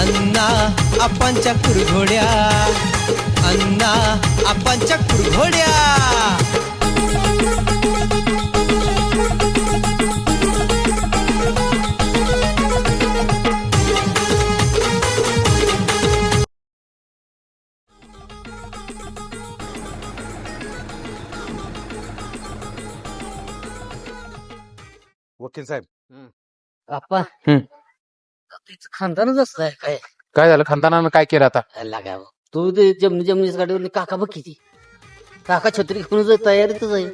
अण्णा आपांच्या कुरघोड्या. अण्णा आपांच्या कुरघोड्या. वकील साहेब. आप्पा हम्म. खानदानच असलं आहे काय? काय झालं? खानदानानं काय केलं आता? लागावं तू ते जमनी जमनीच गाडीवर काका बघ किती. काका छत्री घेऊन तयारीतच आहे.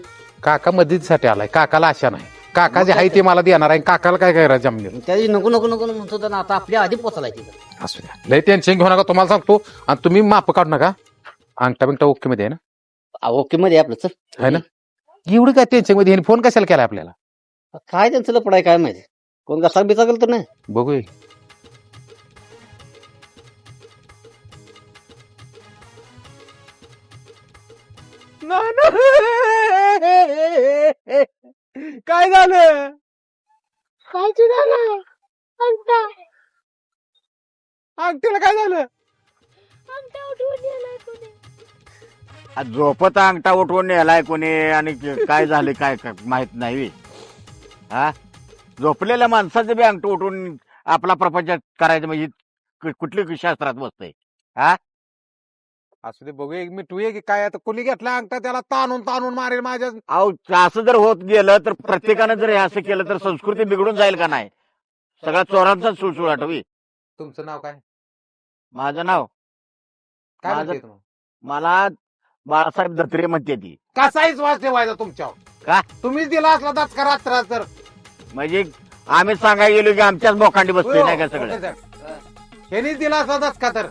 काका मदतीसाठी आलाय. काकाला आशा नाही. काका जे आहे ते मला देणार आहे. काकाला काय करायचं जमले त्या दिवशी नको नको नको म्हणतो होता ना आता आपल्या आधी पोचायला तिथं. असू द्या. लय टेन्शन घेऊ नका. तुम्हाला सांगतो. आणि तुम्ही माप काढू नका. अंगठा बिंगटा ओके मध्ये आहे ना? ओके मध्ये आपलं चल. है ना? एवढी काय टेन्शनमध्ये फोन कशाला केला आपल्याला? काय त्यांचं लपडाय काय माहिती? कोण कसा बिचा गेलं तर नाही. काय झालं? काय नाही अंगठा. अंगठीला काय झालं? अंगठा उठवून गेलाय कोणी. आज झोपत अंगठा उठवून नेलाय कोणी आणि काय झाले काय काय माहीत नाही. बे. हा झोपलेल्या माणसाचं बी अंगठ उठवून आपला प्रपंच करायचं म्हणजे कु- कुठली शास्त्रात बसतंय. असू दे बघूया. मी तू की काय आता कुणी घेतला अंगठा त्याला ताणून ताणून मारेल माझ्या अहो असं जर होत गेलं तर प्रत्येकानं जर हे असं केलं तर संस्कृती बिघडून जाईल का नाही? सगळा चोरांचाच सुळसुळ आठवी. तुमचं नाव काय? माझं नाव. काय माझं- म्हणते तुम्ही? मला बाळासाहेब दत्रे म्हणते ती. कसाही वास ठेवायचा तुमच्यावर? का? तुम्हीच दिला असला दचका रात्र तर. म्हणजे आम्ही सांगायला गेलो की आमच्याच बोकांडी बसते नाही का सगळं? ह्यानीच दिला असला दचका तर.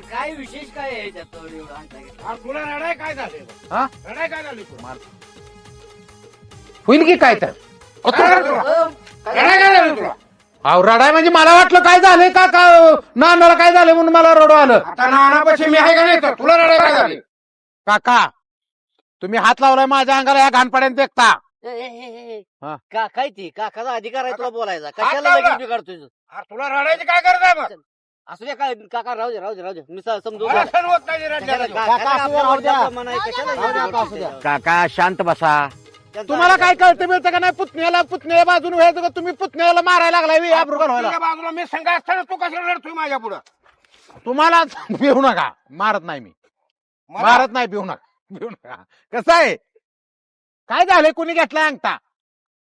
काय विशेष काय आहे तुला रडाय काय झाले? रडाय काय झाली होईल की काय तर? अहो रडाय म्हणजे मला वाटलं काय झालंय? का का नानाला काय झालंय म्हणून मला रडू आलं? आता नानापाशी मी आहे का नाही तर तुला रडाय काय झाले? काका तुम्ही हात लावलाय माझ्या अंगाला या घाणपाड्यात देखता हा. का काय ती? काकाचा अधिकार आहे तुला बोलायचा? कशाला. लगेच बिघडतोय तू? तुला रडायची काय गरज आहे मग? असू दे काय काका राहू दे राहू दे राहू दे. मी स- समजून मला घेतो. सण होत नाही रडल्याला. कशाला- काकाला आपल्या आवडीप्रमाणे आहे, कशाला राहू द्या, बिघडतोय असू द्या. त्याच्यावर? काका शांत बसा. त्यांचा तुम्हाला काय कळतं मिळतं का नाही? पुतण्याला पुतण्या बाजून व्हायचं का तुम्ही पुतण्याला मारायला लागलाय आब्रू घालवायला बाजूला मी संघ असताना तू कशाला रडतोय माझ्या पुढं? तुम्हाला भिवू नका. मारत नाही मी. मारत नाही भिवू नका. भिवू नका. कसं आहे? काय झालंय? कुणी घेतलाय अंगठा?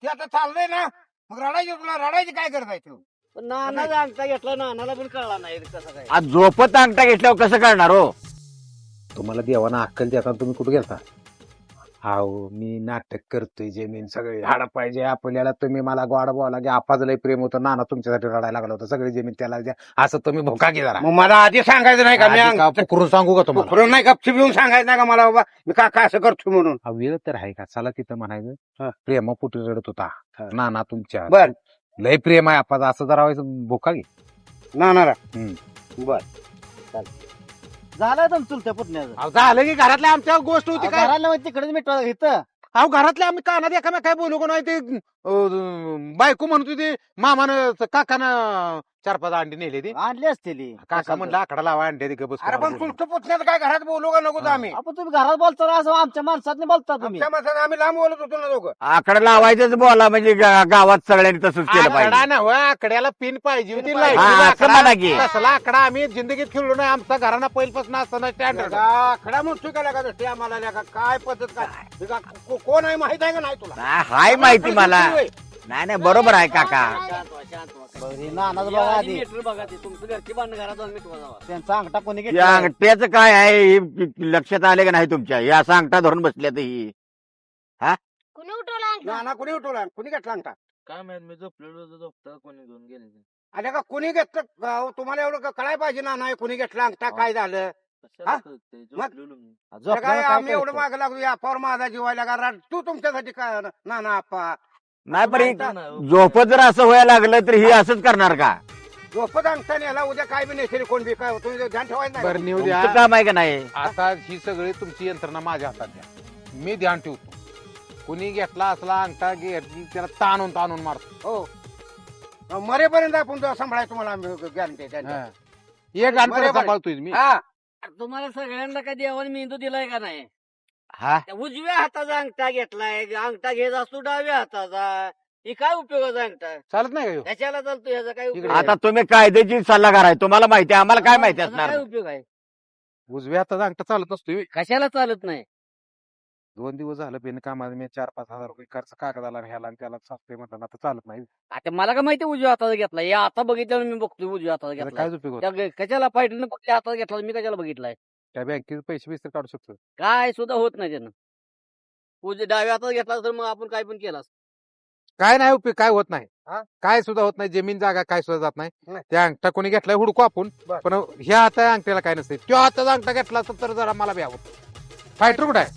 ते आता चाललंय ना. मग रडायची तुला रडायची काय करत आहे तू? नानाचा अंगठा घेतला नानाला पण कळला नाही कसं काय. आज झोपत अंगठा घेतल्यावर कसं करणार हो? तुम्हाला देवाना अक्कल देता तुम्ही कुठे गेलता? हाव मी नाटक करतोय जमीन सगळे हाड पाहिजे आपल्याला तुम्ही मला गोड बोला की आपाच लय प्रेम होतं नाना तुमच्यासाठी रडायला लागलं होतं सगळी जमीन त्याला द्या असं तुम्ही भोका की जरा. मग मला आधी सांगायचं नाही का? मी आधी का अंग- पुकरून सांगू का तुम्हाला? नाही गपची येऊन सांगायचं नाही का मला? बाबा मी काका असं करतो म्हणून? हा वेळ तर आहे का? चला तिथं. म्हणायचं. प्रेमा पोटी रडत होता. हा. नाना तुमच्या बर. लय प्रेम आहे आपण असं जरा व्हायचं भोका घे. ना ना हम्म. झालं तुम चुलत्या पुतण्याचं. अहो, झालं की घरातल्या आमच्या गोष्ट होती काय? घराला तिकडेच मिटवा घेतं अहो घरातल्या आम्ही कानात एकामेक काय बोलू का नाही ते अं, बायको म्हणत होती मामानं काकानं चार पाच अंडी नेली ती. आणली असतील काका म्हणलं आकडा लावा अंडे ती बस अरे पण चुलत पुतण्यात काय घरात बोलू का नको आम्ही? आपण तुम्ही घरात बोलता ना असं आमच्या माणसात बोलता तुम्ही. आमच्या आम्ही लांब बोलत होतो ना दोघं. आकडा लावायचंच बोला म्हणजे गा- गावात सगळ्यांनी तसंच केलं आकडा पाहिजे ना हो, आकड्याला पिन पाहिजे होती हा, असं म्हणा की. आकडा. आकडा आम्ही जिंदगीत खेळलो नाही. आमचा घराना पहिल्यापासून असताना स्टँडर्ड खडा म्हणतोय का लागा ते आम्हाला लागा काय पद्धत काय? का- कोण आहे माहीत आहे का नाही तुला? हाय माहिती मला. नाही नाही बरोबर आहे काका. नानाचं बघा आधी. बघा ते. तुमचं घरची बांधणं घरात जाऊन मिटवा जावा. त्यांचा अंगठा कोणी या अंगठ्याचं काय आहे? हे लक्षात आले का नाही तुमच्या? हे असं अंगठा धरून बसल्या ही. कुणी उठवला अंगठा? नाना कुणी उठवला? कुणी घेतला अंगठा? काय माहीत मी झोपलेलो होतो झोपता कोणी घेऊन गेले आल्या का कुणी घेतलं? तुम्हाला एवढं का कळायला पाहिजे ना नाही कुणी घेतला अंगठा काय झालं? हा? काय आम्ही एवढं माग लागलो या माझा जीवायला का? तू तुमच्यासाठी काय ना ना आप्पा? नाही पण हे झोपत जर असं व्हायला लागलं तर ही. असंच करणार का? झोपत अंगठा नेला उद्या काय बी नेसेल कोण बी काय तुम्ही ध्यान ठेवायचं बरं नाही नेऊ द्या. तुमचं काम आहे का नाही? आता ही सगळी तुमची यंत्रणा माझ्या हातात द्या. मी ध्यान ठेवतो. कुणी घेतला असला अंगठा घेतली त्याला ताणून ताणून मारतो. हो. मरेपर्यंत आपण तो सांभाळायचं तुम्हाला आम्ही गॅरंटी हा. एक. सांभाळतोय मी हा. तुम्हाला सगळ्यांना कधी देवाने मेंदू दिलाय का नाही? हा. त्या उजव्या हाताचा अंगठा घेतलाय अंगठा घेत असतो डाव्या हाताचा. ही काय उपयोगाचा अंगठा चालत नाही का ह्यो? त्याच्याला चालतो ह्याचा काय उपयोग आता तुम्ही कायद्याची सल्लागार आहे. तुम्हाला माहिती आहे आम्हाला काय माहिती असणार? काय उपयोग आहे? उजव्या हाताचा अंगठा चालत नसतोय कशाला चालत नाही? दोन दिवस झालं बिनकामात मी चार पाच हजार रुपये खर्च कागदाला आणि ह्याला आणि त्याला साचतोय म्हणताना आता चालत नाही आता मला काय माहिती उजव्या हाताचा घेतला या आता बघितल्यावर मी बघतोय उजव्या हाताचा त्याचा घेतला कायच उपयोग होत त्या ग- कशाला फायटरनं कुठल्या हातात घेतला मी कशाला बघितलाय? त्या बँकेचे पैसे बिस्तर काढू शकतो. काय सुद्धा होत नाही त्यानं. उजव्या डाव्या हातात घेतला तर मग आपण काय पण केलं असतं. काय नाही उपयोग काय होत नाही. हा? काय सुद्धा होत नाही जमीन जागा काय सुद्धा जात नाही. नाही. त्या अंगठा कोणी घेतलाय हुडकू आपण. बर. पण ह्या हाता अंगठ्याला काय नसते त्या हाताचा अंगठा घेतला असता तर जरा मला द्यावं फायटर कुठे आहे?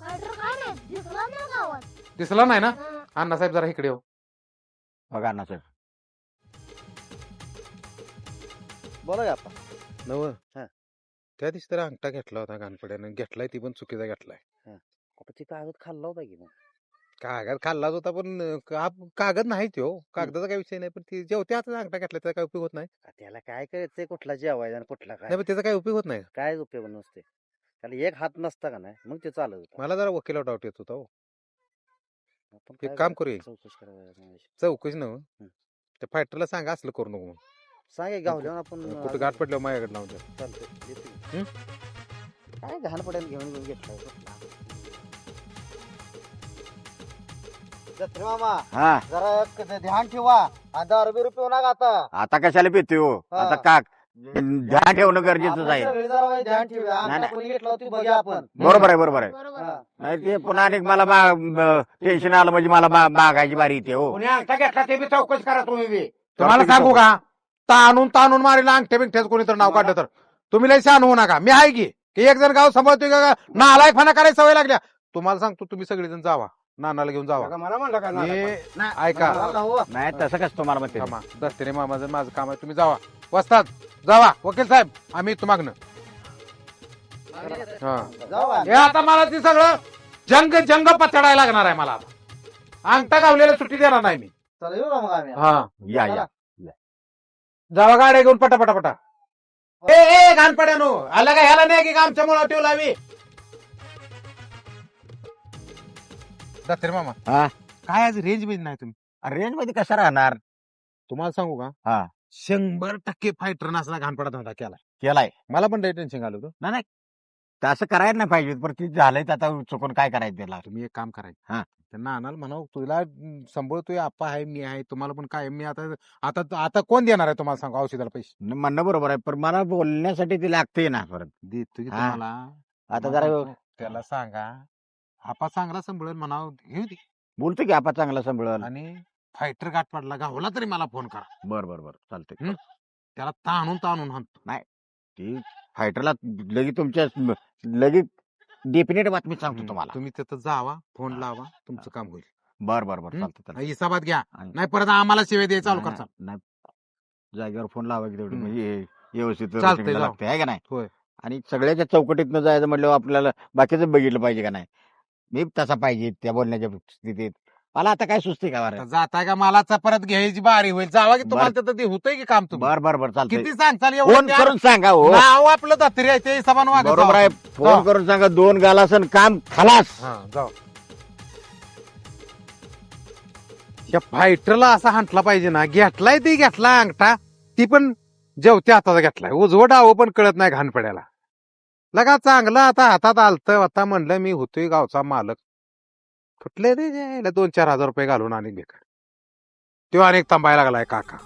फायटर काय नाही दिसला ना गावात. दिसला नाही ना? हा. अण्णासाहेब जरा इकडे हो बघा ना सर बोला की आपण नव. त्या दिवशी तर अंगठा घेतला होता गानपड्यानं घेतलाय ती पण चुकीचा घेतलाय. ते कागद खाल्ला होता की मग? कागद खाल्लाच होता पण अं, का- कागद नाही तो कागदाचा काही विषय नाही पण ती जेवते हाताचा अंगठा घेतला त्याचा काही उपयोग होत नाही त्याला काय करायचंय कुठला जेवायचा आणि कुठला नाही पण त्याचा काही उपयोग होत नाही काय उपयोग नसते त्याला एक हात नसता का नाही मग ते चालत होतं. मला जरा वकिला डाऊट येत होता हो. आपण एक काय काम करू? करूया. चौकशी करायला चौकशी नव त्या फायटरला सांगा असलं करू नको म्हणून. सांगे गावल्यावर आपण कुठं गाठ पडल्यावर माझ्याकडे लावून द्या चालतंय येतो. हं? काय घाण पडेल घेऊन घेऊन घेतला जत्रे मामा हा. जरा क- ध्यान ठेवा. आणि दारू बिरू पिऊ नका आता. आता कशाला पिते? हो. हा. आता का ध्यान ठेवणं गरजेचंच आपण आहे. सगळे जरा ध्यान ठेवूया नाही, आमचा नाही. कोणी घेतला होती बघा आपण. बरोबर आहे बरोबर आहे. बरोबर हा. आहे. नाही ते पुन्हा आणि मला टेन्शन आलं म्हणजे मला मागायची बारी येते हो. कुणी अंगठा घेतला ते बी चौकशी करा तुम्ही बी. तुम्हाला सांगू का? ताणून ताणून मारेला अंगठ्या बिंगठ्याच कोणी तर नाव काढलं तर. तुम्ही लय शान होऊ नका. मी आहे की. की एक जण गाव सांभाळतोय का? नालायक फना करायची सवय लागल्या. तुम्हाला सांगतो तुम्ही सगळेजण जावा. नानाला घेऊन जावा. बघा, मला म्हणलं का ना ऐका. मला हो. नाही तसं कसं तुम्हाला म्हणते? थांबा. मामाचं माझं काम आहे तुम्ही जावा. वस्तात जावा. वकील साहेब आम्ही येतो मागणं. हा. जाऊ. हे आता मला ती सगळं जंग जंग पचडायला लागणार आहे मला आता. अंगठा गावलेला सुट्टी देणार नाही मी. चला येऊ का मग आम्ही? हा. या या. जावा गाड्या घेऊन पटा पटा पटा ए ए घाणपड्यानो. आला का ह्याला नाही की आमच्या मुला ठेवला आम्ही? दत्तरे मामा. हा. काय आज रेंजमध्ये नाही तुम्ही? रेंजमध्ये कशा राहणार? तुम्हाला सांगू का? हा. शंभर टक्के फायटर नसला घाणपडा धंदा केला केलाय. मला पण लय टेन्शन आलं होतं. नाही नाही. तसं करायला नाही पाहिजे पण ते झालंय तर आता चुकून काय करायचं त्याला? तुम्ही एक काम करायचं. हा. त्यांना आणाल म्हणाव तुला अं, सांभाळतोय आप्पा आहे मी आहे तुम्हाला पण काय मी आता आता आता कोण देणार आहे तुम्हाला सांगा औषधाला पैसे? न- म्हणणं बरोबर आहे पण मला बोलण्यासाठी ते लागते ना परत. हा. तुम्हाला. आता जरा त्याला सांगा. आपा चांगला सांभाळेल म्हणाव घेऊ दे बोलतो की आपण चांगला सांभाळल आणि फायटर गाठ पडला गावला तरी मला फोन करा. बर बर बर. चालतंय. हं? त्याला ताणून ताणून हाणतो. ती फायटरला लगेच तुमच्या लगेच डेफिनेट बातमी सांगतो तुम्हाला. तुम्ही तिथं जावा फोन लावा तुमचं काम होईल. बर बर बर. हं? चालतं चालतं. हिसाबात घ्या. आणि- नाही परत आम्हाला शिवाय द्यायला चालू नाही, करता नाही. जागेवर फोन लावा की तेवढं. म्हणजे व्यवस्थित चालतंय, routine ला जाऊ. लागतंय आहे का नाही. आणि सगळ्याच्या चौकटीतनं जायचं म्हटल्यावर आपल्याला बाकीचं बघितलं पाहिजे का नाही? मी तसा पाहिजे त्या बोलण्याच्या स्थितीत. मला आता काय सुचते का बरं? जाता का मला परत घ्यायची बारी होईल. जावा की तुम्हाला तिथं ते होतंय की काम तुम्ही? बर बर बर चालतंय. किती सांगचाल फोन एवढं करून सांगा हो. नाव आपलं दत्तरी आहे ते वागत बरोबर. आहे. फोन करून सांगा दोन गालासन काम खलास. जाऊ त्या फायटरला असा हांटला पाहिजे ना घेतलाय ती घेतला अंगठा ती पण जेवते हाताचा घेतलाय. उजवं डावं पण कळत नाही घाण पड्याला लगा चांगलं आता हातात आलत. आता म्हणलं मी होतोय गावचा मालक. कुठले रे जायला दोन चार हजार रुपये घालून आणि बेकार. तो अनेक थांबायला लागलाय काका.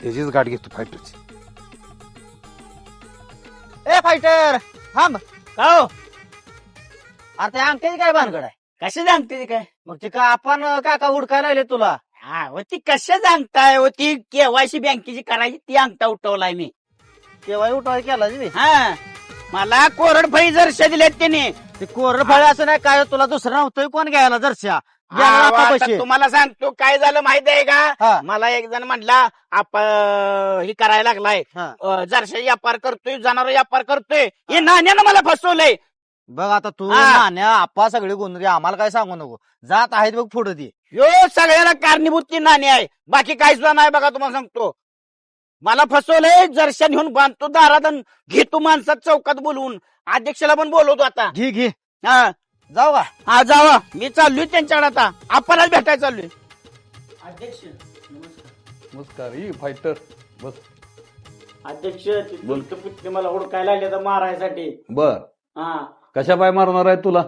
त्याचीच गाठ घेतो फायटरची. ए फायटर! थांब. का हो? अरे त्या अंगठ्याची काय भानगड आहे? कशी अंगठ्याची काय? मग ते का आपण काका हुडकायला लागले तुला? हा हो ती कशा सांगताय हो ती केवायसी बँकेची करायची ती अंगठा उठवलाय मी. केव्हा उठाय केला हा. मला कोरड फळी जरशा दिल्यात त्याने. ते कोरड फळे असं नाही काय तुला दुसरं नव्हतं कोण घ्यायला जरशा? गेला आता आता पैसे. तुम्हाला सांगतो काय झालं माहीत आहे हा. का मला एक जण म्हणला आप ही करायला लागलाय. हा. अं, जरशा व्यापार करतोय जनावर व्यापार करतोय. हे नाण्यानं मला फसवलंय. बघ आता तू हा. नाण्या आप्पा सगळे गुंजरी आम्हाला काय सांगू नको. जात आहेत बघ पुढे ती. यो सगळ्याला कारणीभूत ती नाणी आहे. बाकी काही सुद्धा नाही बघा तुम्हाला सांगतो. मला फसवलंय जरशा घेऊन बांधतो दारात आणि घेतो माणसात चौकात बोलवून. अध्यक्षाला पण बोलवतो आता. घे घे. हा. जाऊ का? हा जावा. मी चाललोय त्यांच्याकडे आता. आपणच भेटायला चाललोय. अध्यक्ष नमस्कार. ही फायटर. बस. अध्यक्ष पुत्र मला हुडकायला लागले तर मारायसाठी. बर. हा. कशा पाय मारणार आहे तुला?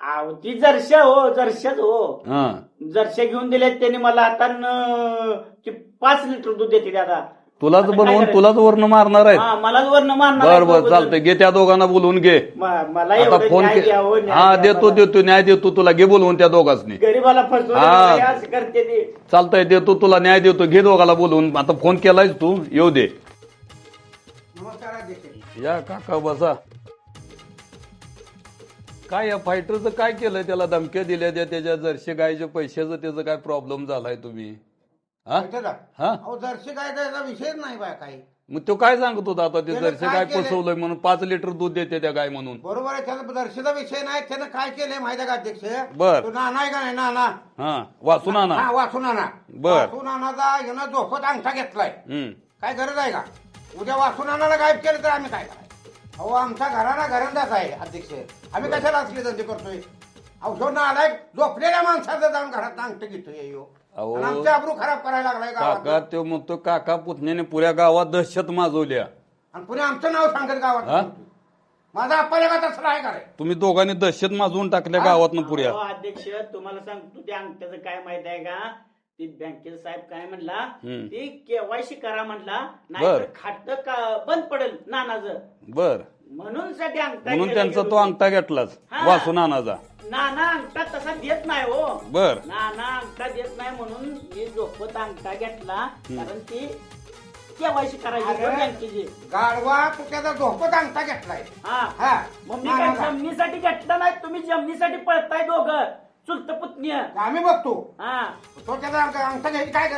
अहो, ती जरशा हो जरशाच हो. हा. जरशा घेऊन दिल्यात त्यांनी मला आता न- ते पाच लिटर दूध देते आता. तुलाच आता काय बनवून करायचं? तुलाच वर्ण मारणार आहे हा मलाच वर्ण मारणार बर आहे बर दोघं चालतंय. घे त्या दोघांना बोलवून घे. जण. म- मला आता एवढं फोन न्याय के द्यावं, न्याय हा द्या देतो मला. देतो न्याय देतो तुला. घे बोलवून त्या दोघांनी गरीबाला फसवलं हा. मला असं करते ते. चालतंय देतो तुला न्याय देतो. घे दोघाला बोलवून. आता फोन केलायस तू. येऊ दे. नमस्कार अध्यक्ष या काका बसा. काय या फायटरचं काय केलंय त्याला? धमक्या दिल्या त्या त्याच्या जर्शी गायच्या पैशाचं त्याचं काय प्रॉब्लेम झालाय तुम्ही? हा? हा? अहो जर्सी काय त्याचा विषयच नाही बा काही. मग तो काय सांगत होता आता? ते त्यानं जर्शी काय केलंय? फसवलंय म्हणून पाच लिटर दूध देते त्या गाय म्हणून. बरोबर आहे त्याचा दर्शीचा विषय नाही त्यानं काय केलंय माहिती आहे का अध्यक्ष? बर. तो नाना आहे का नाही नाना? हा वाचून आणा हा वासू नाना. बर. वासू नानाचा यानं झोपत अंगठा घेतलाय. हम्म. काय गरज आहे का? उद्या वासू नानाला गायब केलं तर आम्ही काय करायचं? अहो आमचा घराना घरंदाज आहे अध्यक्ष. आम्ही कशाला असले धंदे करतोय? औषध आलाय झोपलेल्या माणसाचं जाऊन घरात अंगठ घेतोय अहो. अब्रू खराब करायला लागलाय काका गावात तो म्हणतो काका पुतण्याने पुऱ्या गावात दहशत माजवल्या. आणि पुणे आमचं नाव सांगत हा? गावात माझा अप्पा का तसला आहे का रे? तुम्ही दोघांनी दहशत माजवून टाकल्या गावातनं पुऱ्या. अहो, अध्यक्ष तुम्हाला सांगतो त्या अंगठ्याचं काय माहीत आहे का? ती बँकेचा साहेब काय म्हणला? हम्म. ती केवायसी करा म्हणला बर. नाही खात का बंद पडेल नानाचं. बर. म्हणून साठी अंगठा म्हणून त्यांचा तो. अंगठा घेतलाच. हा. वाचून आणाचा नाना अंगठा तसा देत नाही हो. बर. नाना अंगठा देत नाही म्हणून मी झोपत अंगठा घेतला. कारण ती केवायसी करायची अरे. होती बँकेची. गाडवा तू त्याचा झोपत अंगठा घेतलाय. हा. हा. मग मी काय. जमिनीसाठी घेतला नाही? तुम्ही जमिनीसाठी पळताय दोघं. चुलत पुतणी. आम्ही बघतो. हा. तो त्याचा अंग- अंगठा घ्यायची काय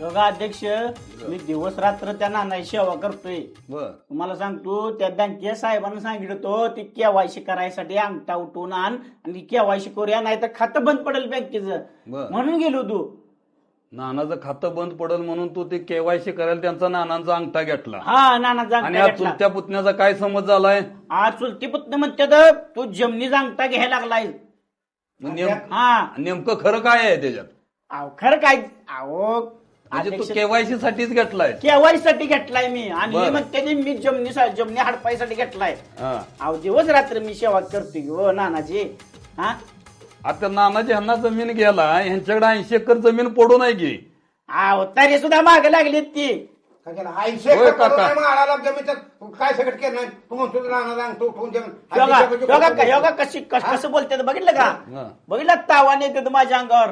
दोघा अध्यक्ष मी दिवस रात्र त्या नानाची सेवा करतोय. बर. तुम्हाला सांगतो त्या बँके साहेबांना सांगितलं होतो ती केवायसी करायसाठी अंगठा उठवून आण आणि केवायसी करूया नाही तर खातं बंद पडेल बँकेचं. बर. म्हणून गेलो तू नानाचं खातं बंद पडल म्हणून तो ते केवायसी करायला त्यांचा नानांचा अंगठा घेतला. हा नाना आणि अंगठा घेतला. चुलत्या पुतण्याचा काय समज झालाय? आज चुलती पुतणी म्हणते तर तू जमिनीचा अंगठा घ्यायला लागलाय. नेम- हा. नेमकं खरं काय आहे त्याच्यात? अहो खरं काय अहो म्हणजे तो केवायसी साठीच घेतलाय. केवायसी साठी घेतलाय मी. आणि बरं. हे म्हणते मी जमिनी जमिनी हडपायसाठी घेतलाय. हा. अहो दिवस रात्र मी सेवा करतोय हो नानाची हा? आता नानाची ह्यांना जमीन गेला ह्यांच्याकडे ऐंशी एकर जमीन पडू नाही की. अहो तरी सुद्धा मागे लागली ती. काय केलं? ऐंशी होय, एकर काका. करून नाही आळाला जमीन काय सगळं केलं नाही? तू म्हणतो जमीन योगा कशी कस- कसं बोलते बघितलं का? हा. बघितलं तावाने येते माझ्या अंगावर.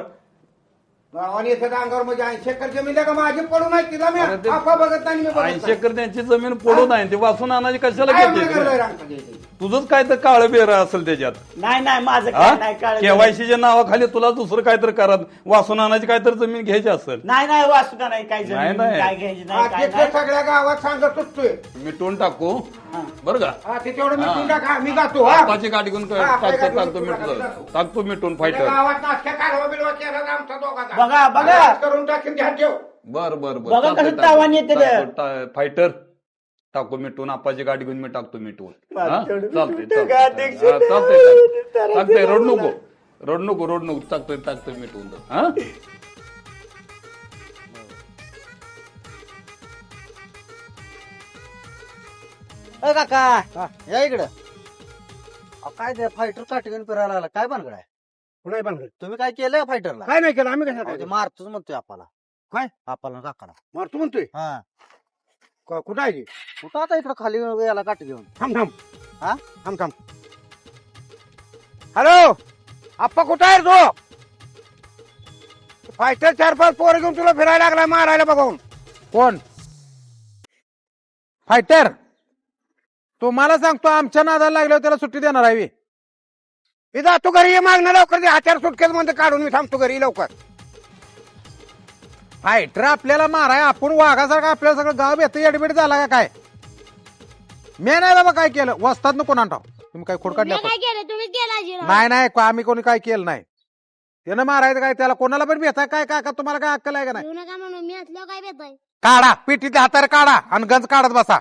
अंगावर म्हणजे ऐंशी एकर जमीन आहे का? माझी पडू नाही तिला मी. अरे ते- आपा बघत नाही मी बघत ऐंशी नाही. एकर त्यांची जमीन पडू नाही ते वाचून आणायची कशाला काय घेते आहे? तुझंच काय तर काळ बेर असेल त्याच्यात. नाही नाही माझं काय नाही काळ केवायसीच्या नावाखाली तुला दुसरं काय तर करत वाचून आणायची काय तर जमीन घ्यायची असेल. नाही नाही वाचता नाही काय जमीन, नाही, नाही. काय घ्यायची नाही काय अध्यक्ष नाही. सगळ्या गावात सांगत सुटतोय मिटवून टाकू. बरं का हा ते तेवढं मी हा. जातो हा गाडी घेऊन हा, टाकतो टाकतो मिटून. टाकतो मिटून फायटर गावात नाश्त्या कारवा बिलवा केला ना आमचा दोघाचा बघा, बघा. आज करून टाकीन ध्यान ठेव बर बर बर बघा चालतंय, कसं टाकतो. तावान येते ते. फायटर टाकू मिटून आपाची गाडी घेऊन मी टाकतो मिटवून हा? माझ्याकडे चालतंय मिटून चालतंय अध्यक्ष. हा, चालतंय. तारा रड नको. रड नको रड नको टाकतोय टाकतोय मिटवून हा अ काका. या इकडं. अहो, काय ते फायटर काठी घेऊन फिरायला लागला काय बनगड आहे? कुणाही पण तुम्ही काय केलं फायटरला काय नाही केलं आम्ही ते कशा मारतोच म्हणतोय आपल्याला काय? आपल्याला काकाला. मारतो म्हणतोय? हा. क- कुठं आहे ती? कुठं आता इकडं खाली याला काठी घेऊन? थांब थांब. हा? थांब थांब. हॅलो? आप्पा कुठं आहे तो? फायटर चार पाच पोरं घेऊन तुला फिरायला लागलाय मारायला बघून. कोण? फायटर तुम्हाला सांगतो आमच्या नादाला लागल्यावर त्याला सुट्टी देणार आहे. मी जातो घरी ये मागणं लवकर दे. हात्यार सुटकेत मध्ये काढून मी थांबतो घरी लवकर. फायटर आपल्याला माराय आपण वाघासारखं आपल्याला सगळं गाव येतं एडमिट झाला का काय? मी नाही बाबा काय केलं. वस्तात ना कोणा तुम्ही काय खोड काढल्या तुम्हीच केला जिरा नाही नाही आम्ही कोणी काय केलं नाही. त्यानं मारायचं काय त्याला कोणाला पण भेटाय काय काय का तुम्हाला काय अक्कल आहे का नाही? येऊ नका म्हणून मी असलं काय भेटाय? काढा पिठीच्या हाताने काढा आणि गंज काढत बसा.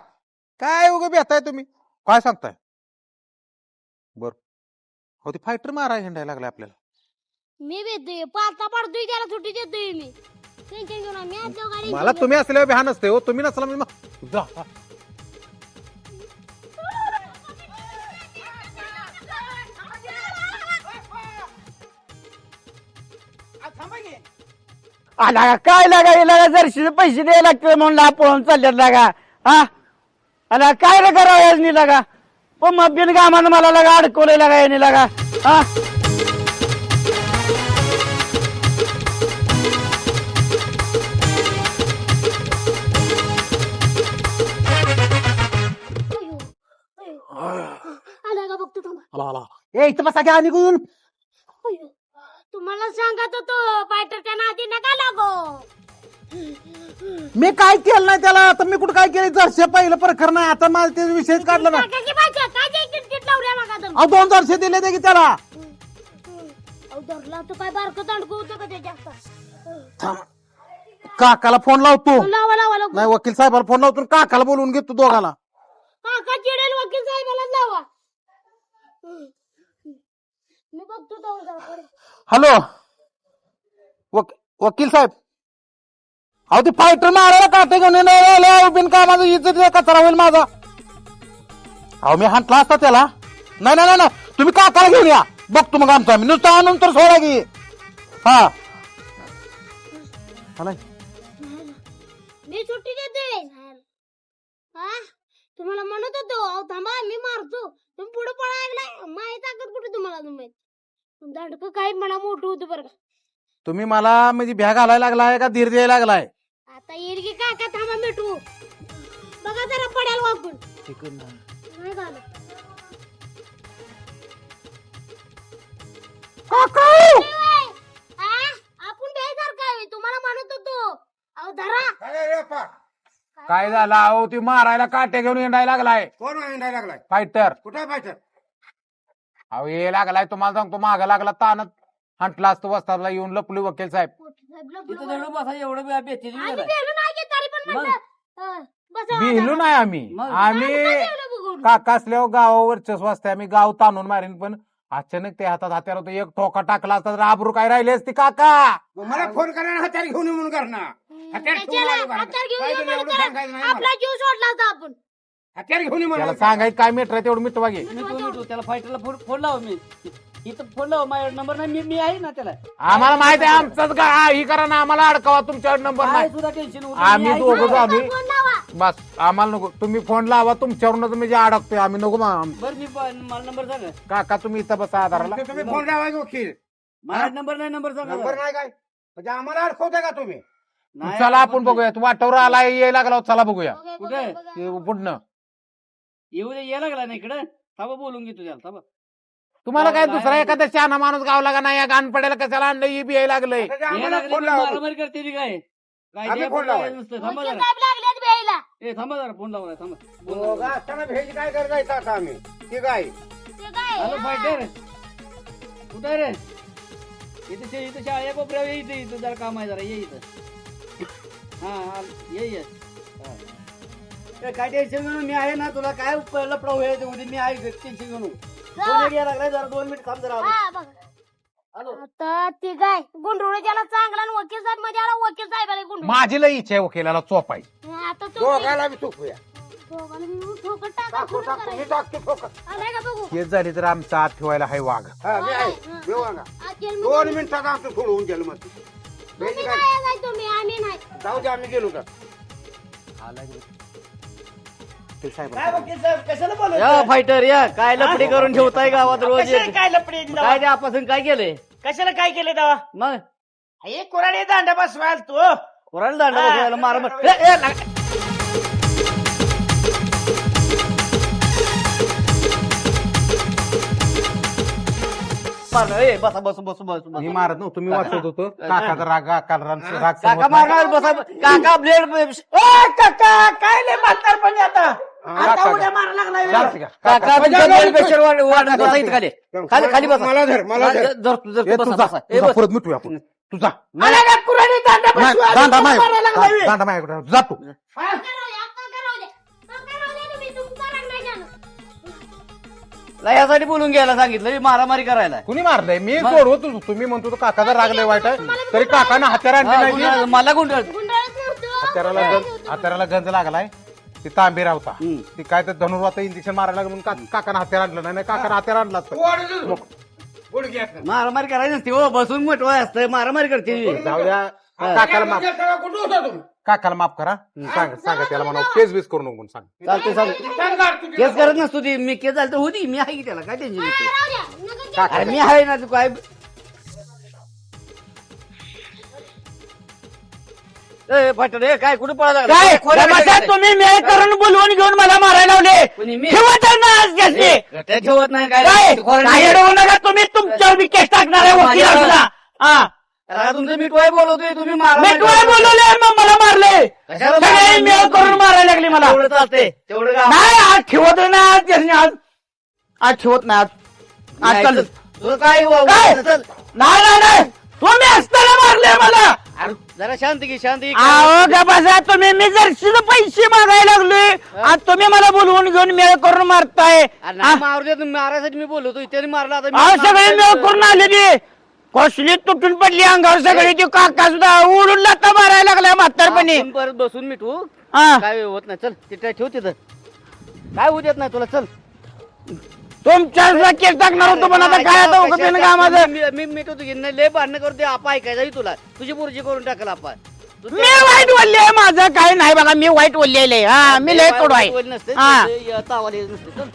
काय उगं भेटाय तुम्ही? काय सांगताय? बर. हो ते फायटर माराय हिंडायला लागले आपल्याला. मी भेटतोय. पालता पडतोय त्याला सुट्टी देतोय मी. टेन्शन मला तुम्ही असल्यावर भ्या नसते हो. तुम्ही नसला म्हणजे मग जा. आला का काय लागा हे लागा जरशीचे पैसे द्यायला लागते म्हणून पळून चालल्यात लागा. हा? आला काय रे करावं याजनी लागा? पण मग बिन कामानं मला लागा अडकवलंय लागा याने लागा. हा? आला का बघतो थांबा. ए इथं बसा घ्या निघून. तुम्हाला सांगत होतो फायटरच्या नादी नका लागो? मी काय केलं नाही त्याला? आता मी कुठं काय केलं? जरशे पहिलं प्रखर नाही आता मला ते विषयच काढला ना काकाची भाषा काय जे किटकिट लावल्या नका तुम्ही? अहो दोन जरशे दिले ते की त्याला. अहो धरला तो काय बारकं दांडकं होतं का त्याच्या काकाला फोन लावतो लावा लावा लावा नाही वकील साहेबाला फोन लावतो आणि काकाला बोलवून घेतो दोघाला. काका चिडेल वकील साहेबाला लावा. मी बघतो जाऊन. हॅलो. वक- वकील साहेब. अहो ते फायटर मारायला काटे घेऊन येणार बिनकामाचा इज्जत कचरा होईल माझा. अहो मी हांटला असता त्याला. नाही नाही नाही, नाही. तुम्ही काकाला घेऊन या. बघतो मग आमचा आम्ही. नुसतं आणून तर सोडा की. हा. आलाय. मी सुट्टी देते हा? तुम्हाला म्हणत होतो अहो थांबा मी मारतो. तुम्ही पुढे पळायला माहीत ताकद कुठे तुम्हाला तुम्ही? दांडक म्हणा मोठं होतं बरं का. तुम्ही मला म्हणजे भ्या घालायला लागलाय का धीर द्यायला लागलाय? आता येईल की काका थांबा बघा जरा पड्याल वाकून. नाही झालं. नाही, हा? आपण आहे तुम्हाला म्हणत होतो. अहो धरा. काय झालं? अहो ती मारायला काटे घेऊन येणायला लागलाय. कोण हिंडायला लागलाय? फायटर कुठे फायटर अहो ये लागलाय. तुम्हाला सांगतो माग लागला ताणत हंटला असतो वस्तादला येऊन लपली वकील साहेब. आम्ही गेलो नाही की तरी पण म्हणलं, अं, बसा. बिहलो नाही आम्ही. आम्ही जेवलं बघून. काका असल्यावर गावावर वर्चस्व असते आम्ही गाव ताणून मारेन पण अचानक ते हातात हात्यार होतं एक ठोका टाकला असता तर आबरू काय राहिली असती काका? मग मला फोन करा ना हत्यार घेऊन ये म्हणून करणार. हत्यार ठेवून त्याच्याला आलो घरात. हातात घेऊन काय ये तुला म्हणून एवढं त्याला सांगायचं नाही मला. आपला जीव सोडला होता आपण. हत्यार घेऊन ये त्याला म्हणून सांगायचं काय मीटर तेवढं मिटवा घे त्याला फायटरला फोन लाव मी. इथं फोन लाव माझ्या नंबर नाही मी मी आहे ना त्याला. आम्हाला माहीत आहे आमचंच का हा, ही करा ना आम्हाला अडकवा तुमच्यावर नंबर काय नाही. सुद्धा टेन्शन आम्ही दोघं आम्ही फोन लावा बस आम्हाला नको. तुम्ही फोन लावा तुमच्यावरूनच म्हणजे अडकतोय आम्ही नको मा- बरं मी ब- मला नंबर सांगा. काका तुम्ही इथं बसा आधाराला. ते तुम्ही फोन लावायचे वकील. माझा नंबर नाही नंबर सांगा नंबर. नाही काय? म्हणजे आम्हाला अडकवताय का तुम्ही? नाही, चला आपण. बघूया तू वाटावर आला यायला लागला चला बघूया. बघा, कुठे? बघा, बघा. ते पुढनं. येऊ दे यायला लागला ना इकडे. थांबा बोलून घेतो त्याला थांबा. तुम्हाला काय दुसरा. एखादा शहाणा माणूस गावला का नाही? या गाण पडायला कशाला आणलं ही बी यायला लागलंय. आता ते यायला आम्हाला लागले फोन की लावा मारामारी करते ती काय? काय आम्ही द्या फोन फोन लावायला. नुसतं थांबा वकील जरा साहेब लागलेत भ्यायला ए थांबा जरा फोन लावलाय थांबा. बोल. दोघं असताना भेज काय करायचं आता आम्ही? ठीक आहे ते काय हॅलो हा. फायटर कुठं आहे रे? इथे शे- इथे शाळा कोपऱ्या ये इथे इथं जरा काम आहे जरा ये इथं. हा हा ये ये. हा. ए, काय टेन्शन घेऊन मी आहे ना तुला काय लपडा होईल उद्या मी आहे टेन्शन घेऊन फोन एक यायला लागलाय जरा दोन मिनिट थांब जरा आलो. हा, बघा. हॅलो आता ते चांगला आणि वकील साहेबमध्ये आला वकील साहेबाला गुंडुळे माझी लई इच्छा आहे वकिलाला चोपाय आता तो दोघाला बी चुकूया दोघांना मिळून ठोकर टाका टाकू सुरू टाकू मी करायचं. टाकतो ठोकर आलाय का बघू? केस झाली तर आमचा आत ठेवायला हाय वाघ. हा मी आहे. दोन मिनिटात आमचं सोडवून गेलं मग. भेज तुम्ही काय काय आहे तुम्ही? आम्ही नाही. जाऊ दे आम्ही गेलो तर ते साहेब काय वकील साहेब? कशाला बोलत या फायटर या. काय लपडी करून ठेवताय गावात रोज कशाला काय लपडे काय ते आपण काय केलंय कशाला काय केले तेव्हा? मग? हे कुराडे दांडा बसवाल तू. कोणाला दांडा. बसवायला मारा मार- ए, ए, लाग- मारणं, ए, बसा बस बस बस बस. मी मारत नव्हतो तुम्ही वाचवत होतो. काकाचा राग काका नाही. मारणार बसा. काका ब्लेड काका काय लय आता? आता काका. उद्या मारा लागला चालतं का? काका. तुमच्या blood pressure वाढ- वाढत बसा इथं. खाली. खाली खाली बसा. मला धर मला धर. जर तू जर ए, तू बसा तुझा बसा. ए, तुझा बस. परत मिटूया आपण. तुझा मला दांडा दांडा माय लागला बे. दांडा काका काका. काका. ला, यासाठी बोलून घ्यायला सांगितलं मारामारी करायला. कुणी मारलंय? मी सोडवत होतो तुम्ही म्हणतो होतो काकाचा राग लय वाईट आहे. तरी काकानं हत्यार आणली हा, नाही गुंडाळ- मला नव्हतं. हत्याराला गंज हत्याराला गंज लागलाय. ती तांबेरा होता हम्म. ती काय तर धनुर्वात इंजेक्शन मारायला लागलं म्हणून का- काकानं हत्यार आणलं नाही नाही, काकानं हत्यार आणलं. गुडघ्यात मारामारी करायची नसते हो बसून मोठवाय असतं मारामारी करते जाऊ द्या. काकाला माफ कुठं होता तुम्ही? काकाला माफ करा. सांग सांगा त्याला म्हणा केस बीस करू नको म्हणून सांग. चालते चालते सांग काढ तुझी. केस करत नसतो ती. मी केस झाली तर होती मी आहे की त्याला? काय टेन्शन हा, अरे मी आहे ना तू काय फाटर, काय कुठे पळा काय? तुम्ही मेळ करून बोलवून घेऊन मला मारायला लावले. मी? ठेवत ना आज. गट्या ठेवत नाही काय? नका तुम्ही. तुमच्यावर बी केस टाकणार आहे वकील. हा. तुमचं मिठवाय बोलवतोय तुम्ही मी बोलवले मग मला मारले? मेळ करून मारायला लागली मला. तेवढं चालते तेवढं नाही आज ठेवत नाही आज गॅसने आज. आज ठेवत नाही आज. आज चालू. काय नाही नाही. तुम्ही असताना मारले मला. अरे, जरा शांत घे शांत अहो का बसा तुम्ही मी जर पैसे मागायला लागलोय आणि तुम्ही मला बोलवून घेऊन मेळ करून मारताय. अरे, नाही मारू दे तुम्ही मारायसाठी मी बोलवतो त्याने मारला आता मी. सगळे मेळ करून आले ते कसली तुटून पडली अंगावर सगळी ती काका सुद्धा उडून लाता मारायला लागलाय म्हातारपणी. आपण परत बसून मिठवू हा. काय होत नाही चल तिथे ठेव तिथं. काय होत येत नाही तुला चल. तुमच्या केस टाकणार होतो पण आता काय आता का माझं मी मी मिठवतो की नाही लय भांडणं आपा ऐकायचा तुला तुझी पुरजी करून टाकल आपण तू मी वाईट बोलले आहे माझं काय नाही बघा मी वाईट बोललेले हा मी लय कडू आहे नसते हा. तावाले नसते चल.